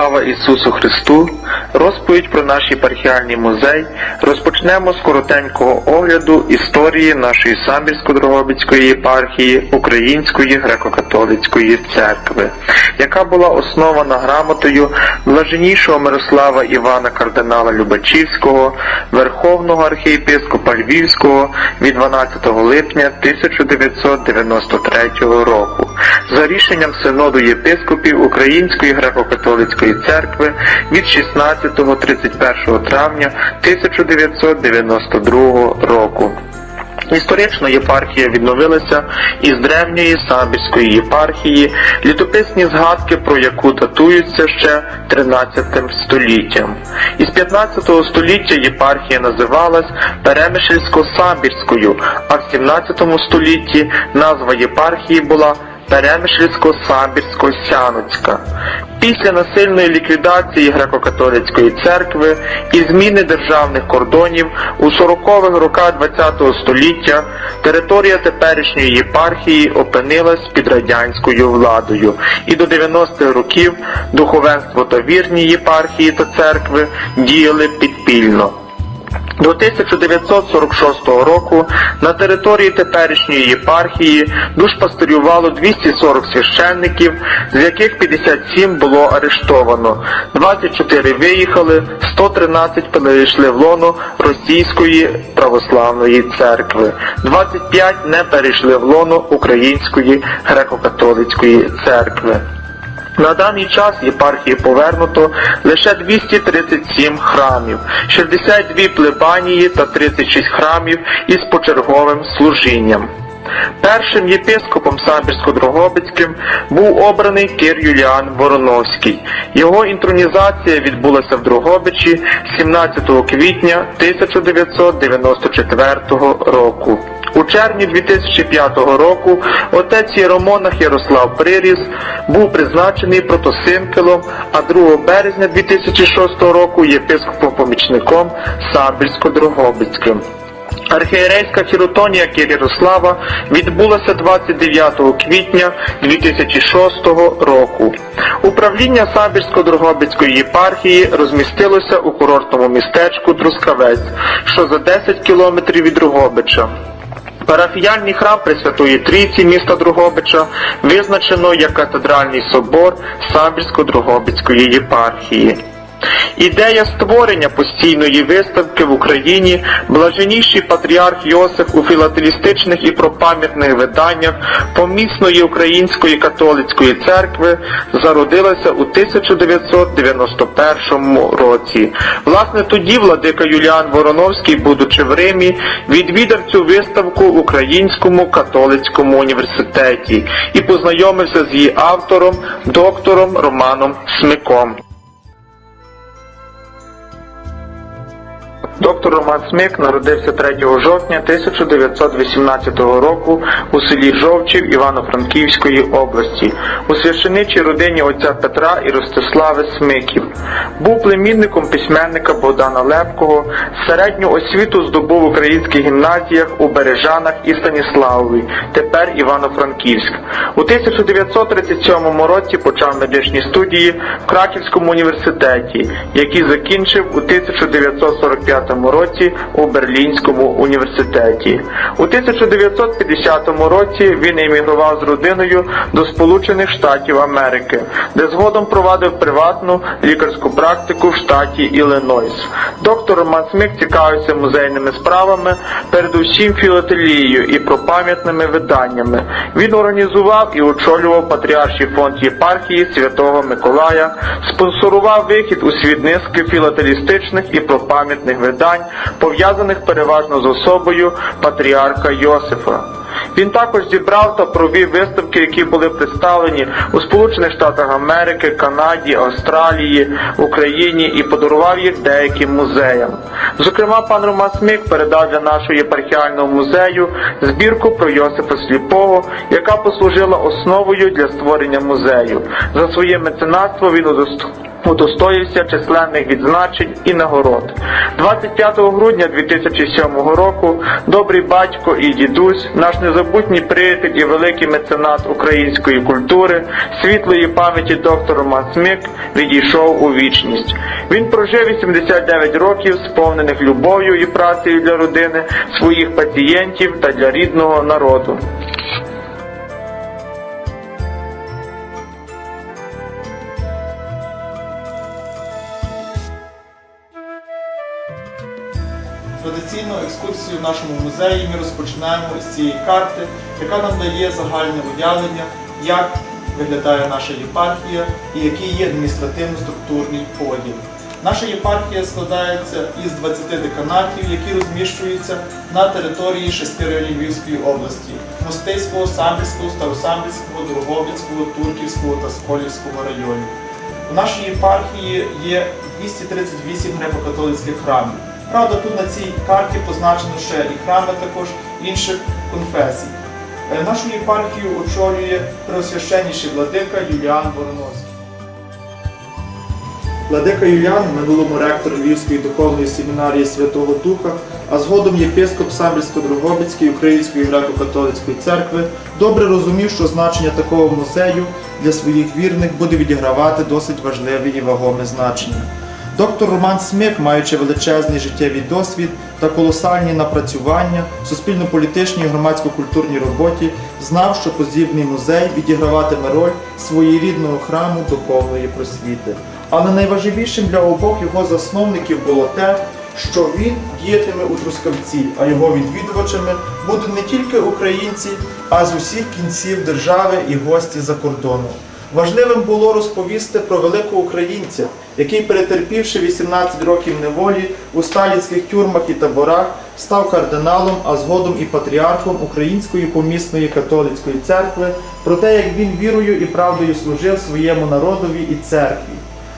Слава Ісусу Христу! Розповідь про наш єпархіальний музей. Розпочнемо з коротенького огляду історії нашої Самбірсько-Дрогобицької єпархії Української греко-католицької церкви, яка була основана грамотою блаженнішого Мирослава Івана кардинала Любачівського, Верховного архієпископа Львівського від 12 липня 1993 року. За рішенням Синоду єпископів Української греко-католицької церкви від 16-31 травня 1992 року. Історично єпархія відновилася із древньої Самбірської єпархії, літописні згадки про яку датуються ще 13 століттям. Із 15 століття єпархія називалась Перемишльсько-Самбірською, а в 17 столітті назва єпархії була Перемишльсько-Самбірсько-Сянуцька. Після насильної ліквідації греко-католицької церкви і зміни державних кордонів у 40-х роках ХХ століття територія теперішньої єпархії опинилась під радянською владою, і до 90-х років духовенство та вірні єпархії та церкви діяли підпільно. До 1946 року на території теперішньої єпархії душпастерювало 240 священників, з яких 57 було арештовано, 24 виїхали, 113 перейшли в лоно Російської православної церкви, 25 не перейшли в лоно Української греко-католицької церкви. На даний час єпархії повернуто лише 237 храмів, 62 плебанії та 36 храмів із почерговим служінням. Першим єпископом Самбірсько-Дрогобицьким був обраний Кир Юліан Вороновський. Його інтронізація відбулася в Дрогобичі 17 квітня 1994 року. У червні 2005 року отець Єромонах Ярослав Приріс був призначений протосинкелом, а 2 березня 2006 року єпископом-помічником Самбірсько-Дрогобицьким. Архієрейська хіротонія Кирярослава відбулася 29 квітня 2006 року. Управління Самбірсько-Дрогобицької єпархії розмістилося у курортному містечку Трускавець, що за 10 кілометрів від Дрогобича. Парафіяльний храм Пресвятої Трійці міста Другобича визначено як катедральний собор Самбірсько-Дрогобицької єпархії. Ідея створення постійної виставки в Україні блаженніший патріарх Йосиф у філателістичних і пропам'ятних виданнях помісної Української католицької церкви зародилася у 1991 році. Власне тоді владика Юліан Вороновський, будучи в Римі, відвідав цю виставку в Українському католицькому університеті і познайомився з її автором, доктором Романом Смиком. Доктор Роман Смик народився 3 жовтня 1918 року у селі Жовчів Івано-Франківської області у священичій родині отця Петра і Ростислави Смиків. Був племінником письменника Богдана Лепкого, середню освіту здобув в українських гімназіях у Бережанах і Станіславові, тепер Івано-Франківськ. У 1937 році почав медичні студії в Краківському університеті, які закінчив у 1945 році у Берлінському університеті. У 1950 році він емігрував з родиною до Сполучених Штатів Америки, де згодом провадив приватну лікарську практику в штаті Іллинойс. Доктор Роман Смик цікавився музейними справами, передусім філателією і пропам'ятними виданнями. Він організував і очолював Патріарший фонд єпархії Святого Миколая, спонсорував вихід у світ низки філателістичних і пропам'ятних видань, пов'язаних переважно з особою патріарха Йосифа. Він також зібрав та провів виставки, які були представлені у Сполучених Штатах Америки, Канаді, Австралії, Україні і подарував їх деяким музеям. Зокрема, пан Роман Смик передав для нашого єпархіального музею збірку про Йосифа Сліпого, яка послужила основою для створення музею. За своє меценатство він удостоїв удостоївся численних відзначень і нагород. 25 грудня 2007 року добрий батько і дідусь, наш незабутній приятель і великий меценат української культури, світлої пам'яті доктор Роман відійшов у вічність. Він прожив 89 років, сповнених любов'ю і працею для родини, своїх пацієнтів та для рідного народу. Традиційну екскурсію в нашому музеї ми розпочинаємо з цієї карти, яка нам дає загальне уявлення, як виглядає наша єпархія і який є адміністративно-структурний поділ. Наша єпархія складається із 20 деканатів, які розміщуються на території шести Львівської області Мостиського, Самбірського, Старосамбірського, Дрогобицького, Турківського та Сколівського районів. У нашій єпархії є 238 греко-католицьких храмів. Правда, тут на цій карті позначено ще і храми також інших конфесій. Е, Нашу єпархію очолює преосвященніший владика Юліан Вороновський. Владика Юліан, в минулому ректор Львівської духовної семінарії Святого Духа, а згодом єпископ Самбірсько-Дрогобицької Української греко-католицької церкви, добре розумів, що значення такого музею для своїх вірних буде відігравати досить важливе і вагоме значення. Доктор Роман Смик, маючи величезний життєвий досвід та колосальні напрацювання в суспільно-політичній і громадсько-культурній роботі, знав, що подібний музей відіграватиме роль своєрідного храму духовної просвіти. Але найважливішим для обох його засновників було те, що він діятиме у Трускавці, а його відвідувачами будуть не тільки українці, а з усіх кінців держави і гості за кордону. Важливим було розповісти про великого українця, який, перетерпівши 18 років неволі у сталінських тюрмах і таборах, став кардиналом, а згодом і патріархом Української помісної католицької церкви, про те, як він вірою і правдою служив своєму народові і церкві.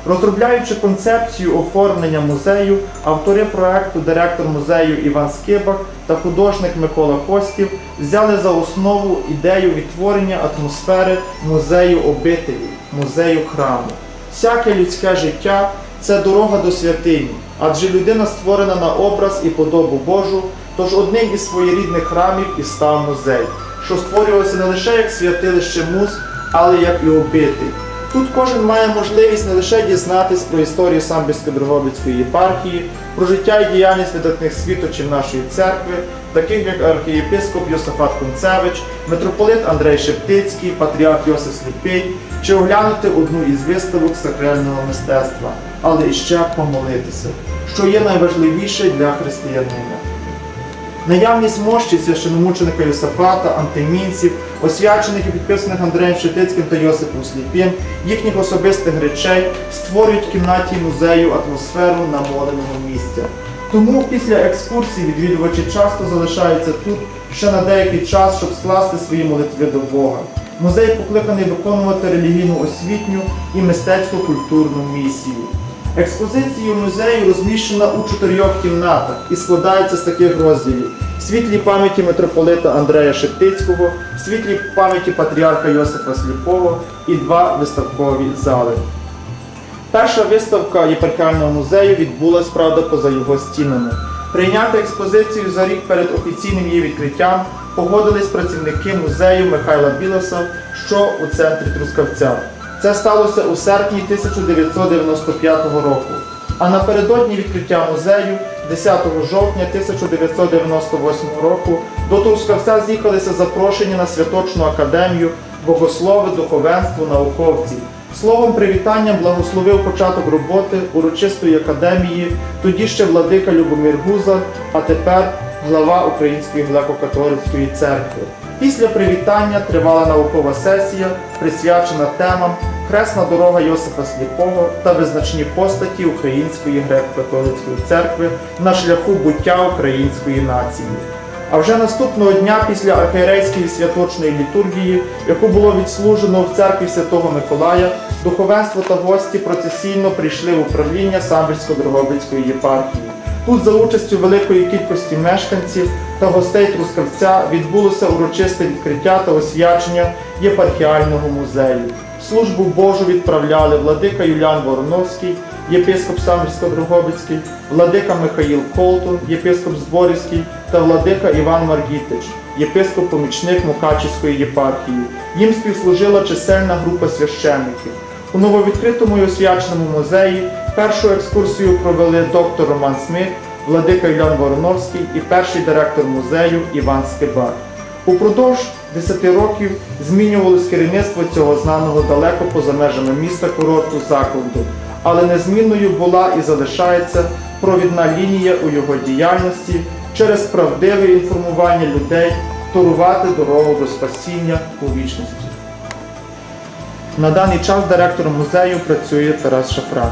Розробляючи концепцію оформлення музею, автори проекту, директор музею Іван Скибак та художник Микола Костів взяли за основу ідею відтворення атмосфери музею обителі, музею храму. Всяке людське життя це дорога до святині, адже людина створена на образ і подобу Божу, тож одним із своєрідних храмів і став музей, що створювався не лише як святилище муз, але як і обитель. Тут кожен має можливість не лише дізнатись про історію Самбірсько-Дрогобицької єпархії, про життя і діяльність видатних світочів нашої церкви, таких як архієпископ Йосифат Концевич, митрополит Андрей Шептицький, патріарх Йосиф Сліпий, чи оглянути одну із виставок сакрального мистецтва, але іще помолитися, що є найважливіше для християнина. Наявність мощі священомученика Йосифата, антимінців, освячених і підписаних Андреєм Шетицьким та Йосипом Сліпим, їхніх особистих речей створюють в кімнаті музею атмосферу намоленого місця. Тому після екскурсії відвідувачі часто залишаються тут ще на деякий час, щоб скласти свої молитви до Бога. Музей покликаний виконувати релігійну освітню і мистецько-культурну місію. Експозиція музею розміщена у чотирьох кімнатах і складається з таких розділів: світлі пам'яті митрополита Андрея Шептицького, світлі пам'яті патріарха Йосифа Сліпого і два виставкові зали. Перша виставка єпархіального музею відбулась, правда, поза його стінами. Прийняти експозицію за рік перед офіційним її відкриттям погодились працівники музею Михайла Білоса, що у центрі Трускавця. Це сталося у серпні 1995 року. А напередодні відкриття музею, 10 жовтня 1998 року, до Трускавця з'їхалися запрошені на Святочну академію, богослови, духовенство, науковці. Словом привітання благословив початок роботи урочистої академії, тоді ще владика Любомир Гузар, а тепер глава Української греко-католицької церкви. Після привітання тривала наукова сесія, присвячена темам Хресна дорога Йосифа Сліпого та визначні постаті Української греко-католицької церкви на шляху буття української нації. А вже наступного дня після архієрейської святочної літургії, яку було відслужено в церкві Святого Миколая, духовенство та гості процесійно прийшли в управління Самбірсько-Дрогобицької єпархії. Тут за участю великої кількості мешканців та гостей Трускавця відбулося урочисте відкриття та освячення єпархіального музею. Службу Божу відправляли владика Юліан Вороновський, єпископ Самбірсько-Дрогобицький, владика Михаїл Колтун, єпископ Зборівський та владика Іван Маргітич, єпископ-помічник Мукачівської єпархії. Їм співслужила чисельна група священників. У нововідкритому і освяченому музеї першу екскурсію провели доктор Роман Смит, владика Юліан Вороновський і перший директор музею Іван Скибар. Упродовж 10 років змінювалось керівництво цього знаного далеко поза межами міста курорту закладу, але незмінною була і залишається провідна лінія у його діяльності через правдиве інформування людей, торувати дорогу до спасіння у вічності. На даний час директором музею працює Тарас Шафран.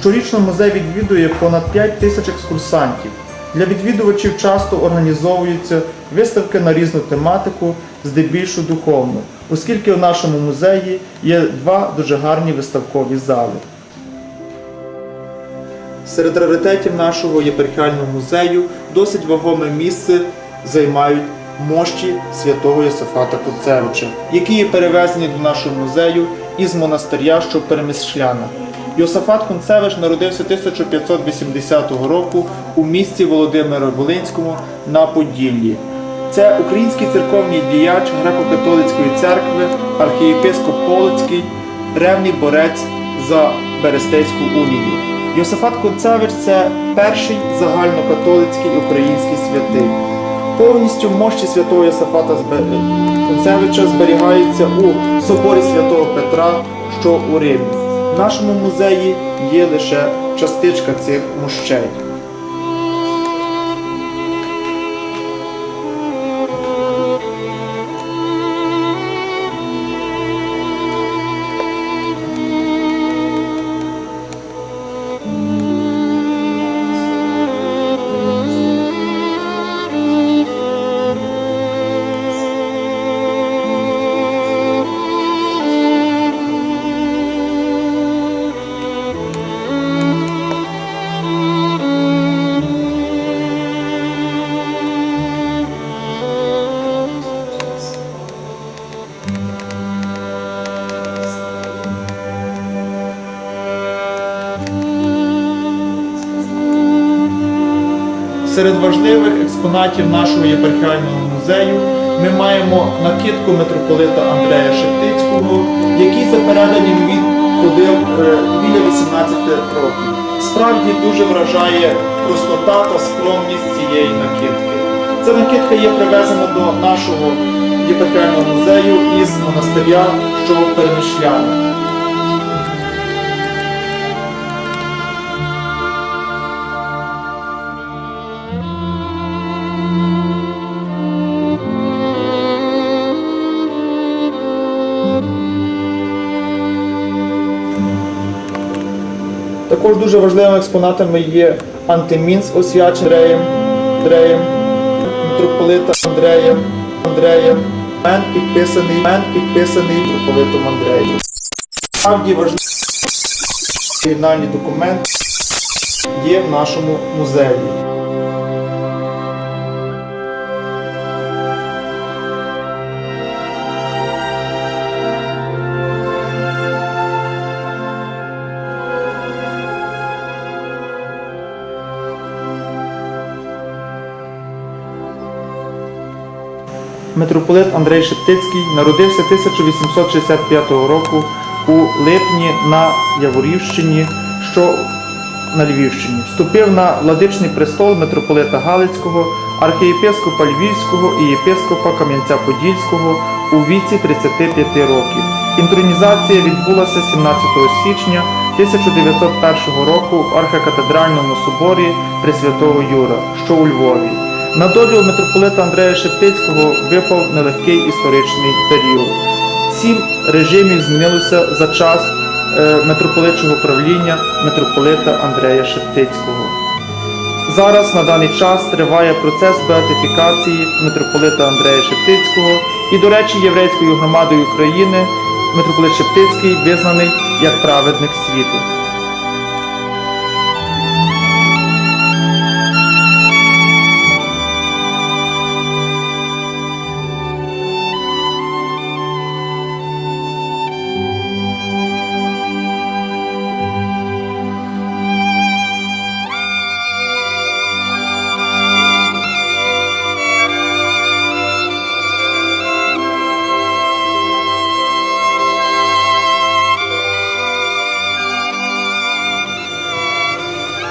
Щорічно музей відвідує понад 5 тисяч екскурсантів. Для відвідувачів часто організовуються виставки на різну тематику, здебільшого духовну, оскільки в нашому музеї є два дуже гарні виставкові зали. Серед раритетів нашого єпархіального музею досить вагоме місце займають мощі святого Йосифата Куцевича, які є перевезені до нашого музею із монастиря, що в. Йосифат Кунцевич народився 1580 року у місті Володимира Волинському на Поділлі. Це український церковний діяч греко-католицької церкви, архієпископ Полоцький, ревний борець за Берестейську унію. Йосифат Кунцевич це перший загальнокатолицький український святий. Повністю мощі святого Йосифата Кунцевича зберігаються у соборі святого Петра, що у Римі. Нашому музеї є лише частичка цих мощей. Серед важливих експонатів нашого єпархіального музею ми маємо накидку митрополита Андрея Шептицького, який за переданням він ходив е, біля 18 років. Справді дуже вражає простота та скромність цієї накидки. Ця накидка є привезена до нашого єпархіального музею із монастиря, що в Також дуже важливими експонатами є антимінс освячений Андреєм, Андреєм, митрополита Андреєм, Андреєм, мен підписаний, мен підписаний митрополитом Андреєм. Справді важливі оригінальні документи є в нашому музеї. Митрополит Андрей Шептицький народився 1865 року у липні на Яворівщині, що на Львівщині. Вступив на владичний престол митрополита Галицького, архієпископа Львівського і єпископа Кам'янця-Подільського у віці 35 років. Інтронізація відбулася 17 січня 1901 року в архікатедральному соборі Пресвятого Юра, що у Львові. На долю митрополита Андрея Шептицького випав нелегкий історичний період. Сім режимів змінилося за час е, митрополитчого правління митрополита Андрея Шептицького. Зараз на даний час триває процес беатифікації митрополита Андрея Шептицького і, до речі, єврейською громадою України митрополит Шептицький визнаний як праведник світу.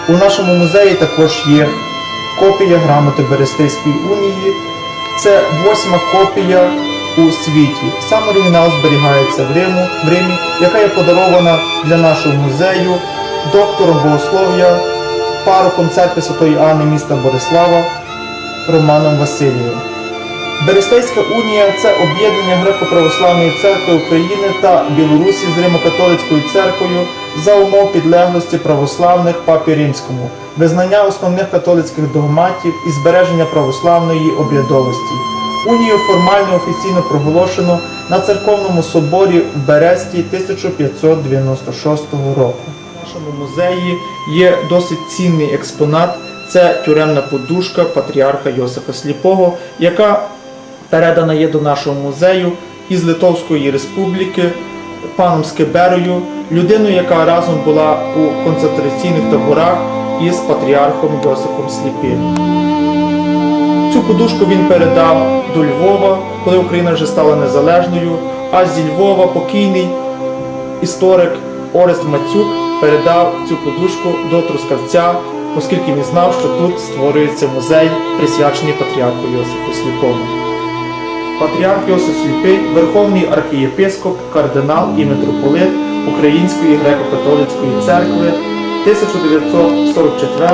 У нашому музеї також є копія грамоти Берестейської унії. Це восьма копія у світі. Сам оригінал зберігається в Риму, в Римі, яка є подарована для нашого музею доктором богослов'я, парохом церкви Святої Анни міста Борислава Романом Васильєвим. Берестейська унія це об'єднання греко-православної церкви України та Білорусі з Римо-католицькою церквою за умов підлеглості православних папі римському, визнання основних католицьких догматів і збереження православної обрядовості. Унію формально офіційно проголошено на церковному соборі в Бересті 1596 року. В нашому музеї є досить цінний експонат. Це тюремна подушка патріарха Йосифа Сліпого, яка передана є до нашого музею із Литовської Республіки паном Скиберою, людиною, яка разом була у концентраційних таборах із патріархом Йосифом Сліпим. Цю подушку він передав до Львова, коли Україна вже стала незалежною, а зі Львова покійний історик Орест Мацюк передав цю подушку до Трускавця, оскільки він знав, що тут створюється музей, присвячений патріарху Йосифу Сліпому. Патріарх Йосиф Сліпий, верховний архієпископ, кардинал і митрополит Української греко-католицької церкви 1944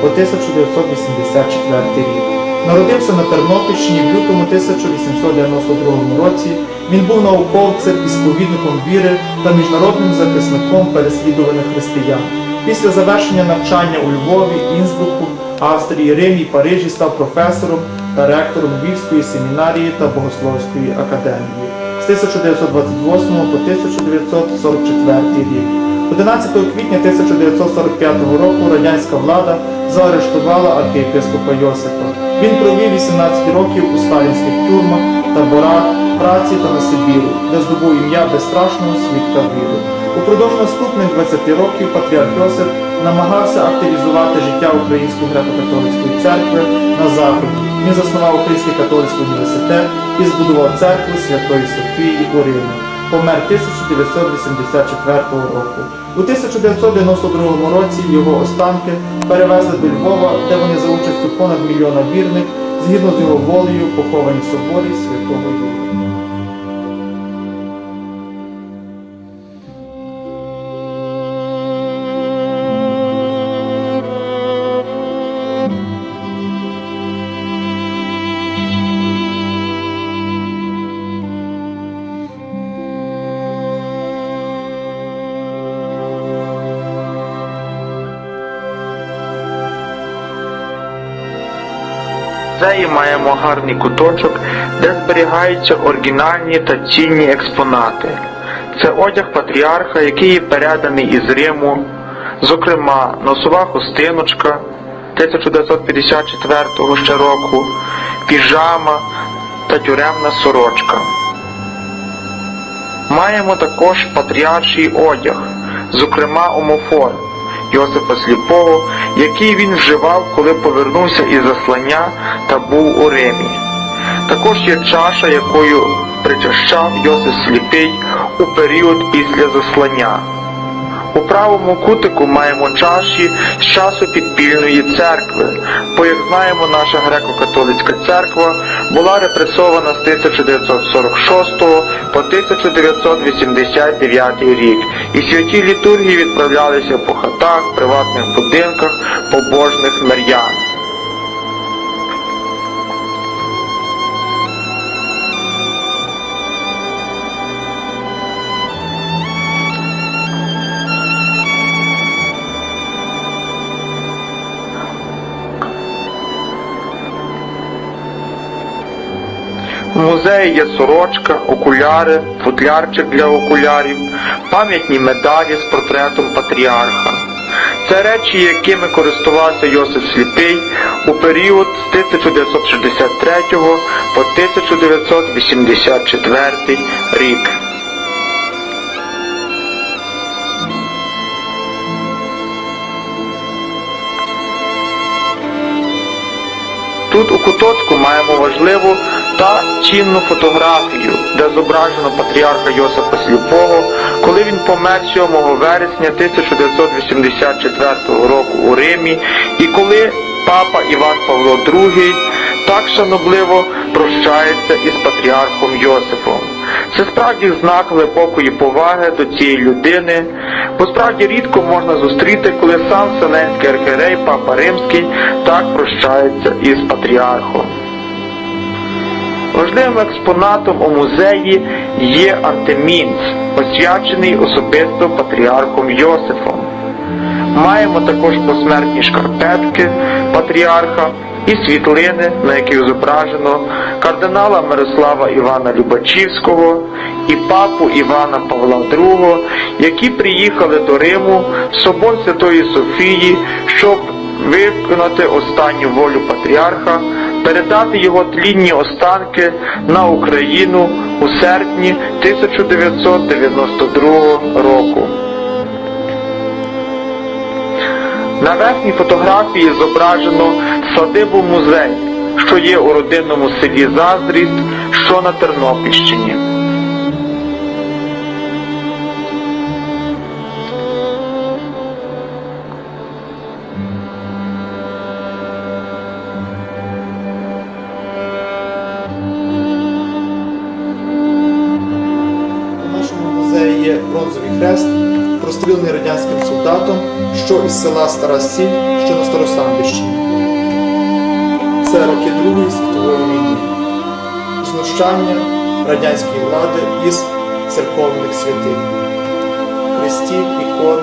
по 1984 рік. Народився на Тернопільщині в лютому 1892 році. Він був науковцем і сповідником віри та міжнародним захисником переслідуваних християн. Після завершення навчання у Львові, Інсбруку, Австрії, Римі Парижі став професором та ректором Львівської семінарії та Богословської академії з 1928 по 1944 рік. 11 квітня 1945 року радянська влада заарештувала архієпископа Йосифа. Він провів 18 років у сталінських тюрмах, таборах, праці та на Сибіру, де здобув ім'я безстрашного свідка віри. Упродовж наступних 20 років патріарх Йосиф намагався активізувати життя Української греко-католицької церкви на Заході. Він заснував Український католицький університет і збудував церкву Святої Софії у Римі. Помер 1984 року. У 1992 році його останки перевезли до Львова, де вони за участю понад мільйона вірних, згідно з його волею, поховані в соборі Святого Юра. Маємо гарний куточок, де зберігаються оригінальні та цінні експонати. Це одяг патріарха, який є переданий із Риму, зокрема, носова хустиночка 1954 ще року, піжама та тюремна сорочка. Маємо також патріарший одяг, зокрема омофор Йосипа Сліпого, який він вживав, коли повернувся із заслання та був у Римі. Також є чаша, якою причащав Йосип Сліпий у період після заслання. У правому кутику маємо чаші з часу підпільної церкви, бо, як знаємо, наша греко-католицька церква була репресована з 1946 по 1989 рік, і святі літургії відправлялися по хатах, приватних будинках побожних мирян. В музеї є сорочка, окуляри, футлярчик для окулярів, пам'ятні медалі з портретом патріарха. Це речі, якими користувався Йосиф Сліпий у період з 1963 по 1984 рік. Тут у куточку маємо важливу та цінну фотографію, де зображено патріарха Йосипа Сліпого, коли він помер 7 вересня 1984 року у Римі, і коли папа Іван Павло II так шанобливо прощається із патріархом Йосифом. Це справді знак глибокої поваги до цієї людини, бо справді рідко можна зустріти, коли сам Вселенський архієрей Папа Римський так прощається із патріархом. Важливим експонатом у музеї є антимінц, освячений особисто патріархом Йосифом. Маємо також посмертні шкарпетки патріарха і світлини, на яких зображено кардинала Мирослава Івана Любачівського і папу Івана Павла II, які приїхали до Риму в собор Святої Софії, щоб виконати останню волю патріарха, передати його тлінні останки на Україну у серпні 1992 року. На верхній фотографії зображено садибу музей, що є у родинному селі Заздрість, що на Тернопільщині. У нашому музеї є бронзовий хрест, прострілений радянським солдатом, що із села Стара Сіль, що на Старосамбищині. Знущання радянської влади із церковних святинь, хрестів, ікон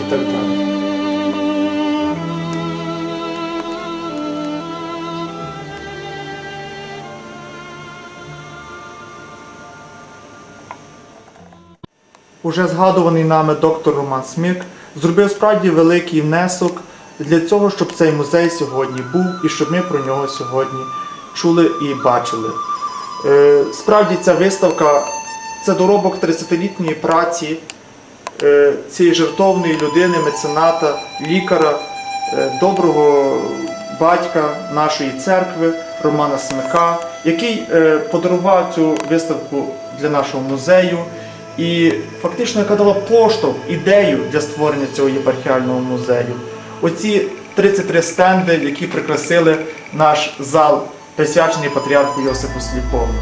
і так далі. Уже згадуваний нами доктор Роман Смик зробив справді великий внесок для цього, щоб цей музей сьогодні був і щоб ми про нього сьогодні чули і бачили. Е, Справді ця виставка це доробок 30-літньої праці е, цієї жертовної людини, мецената, лікаря, е, доброго батька нашої церкви Романа Смика, який подарував цю виставку для нашого музею і фактично яка дала поштовх, ідею для створення цього єпархіального музею. Оці 33 стенди, які прикрасили наш зал, присвячений патріарху Йосипу Сліпому.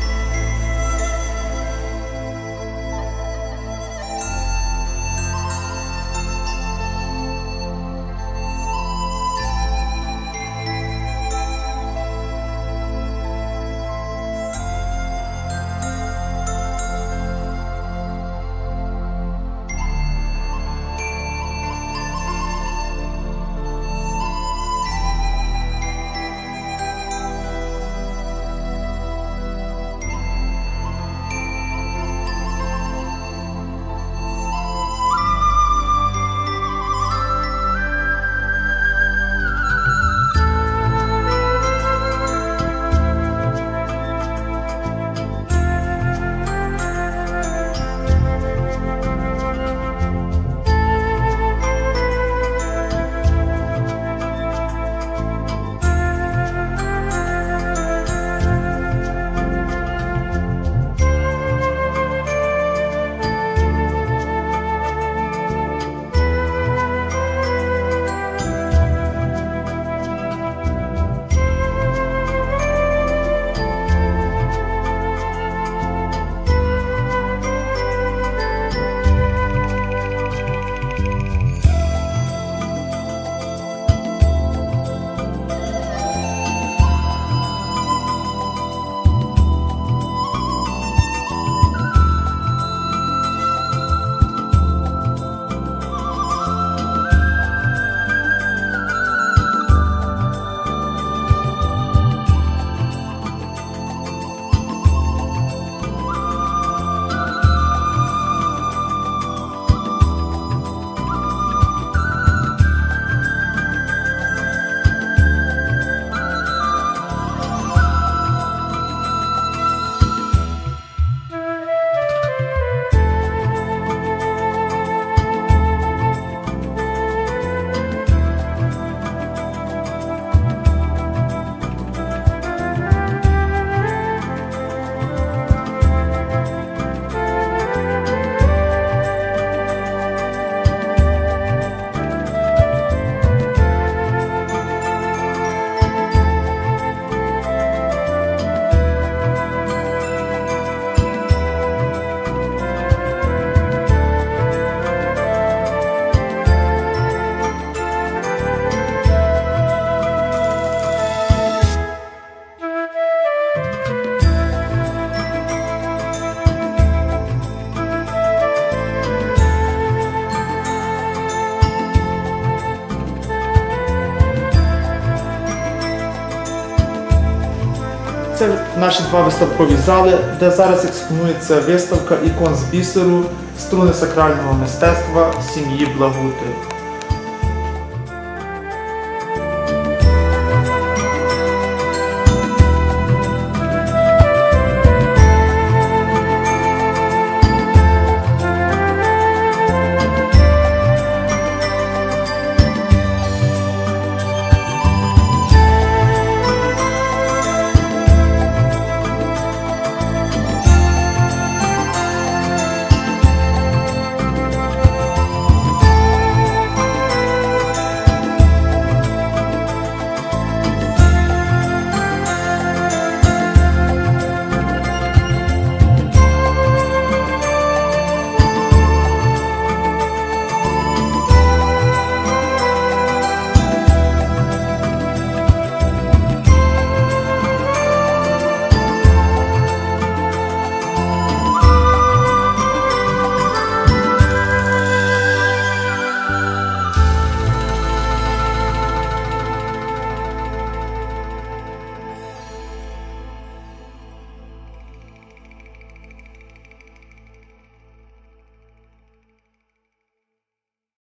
Наші два виставкові зали, де зараз експонується виставка ікон з бісеру, струни сакрального мистецтва сім'ї Благути.